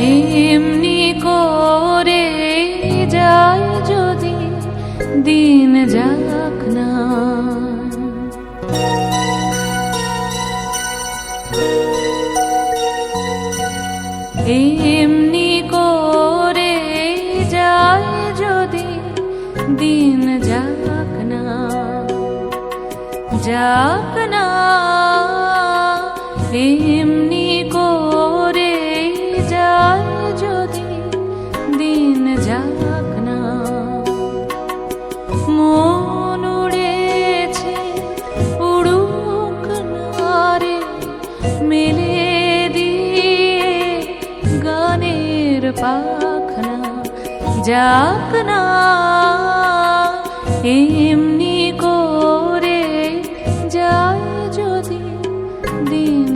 এমনি করে যাই যদি দিন যাক না। এমনি করে যাই যদি দিন যাক না। যাক না, এমনি যদি দিন যাক না। মন উড়েছে, উড়ুক নারে মেলে দিয়ে গানের পাখনা। যাক না, এমনি করে যায় যদি দিন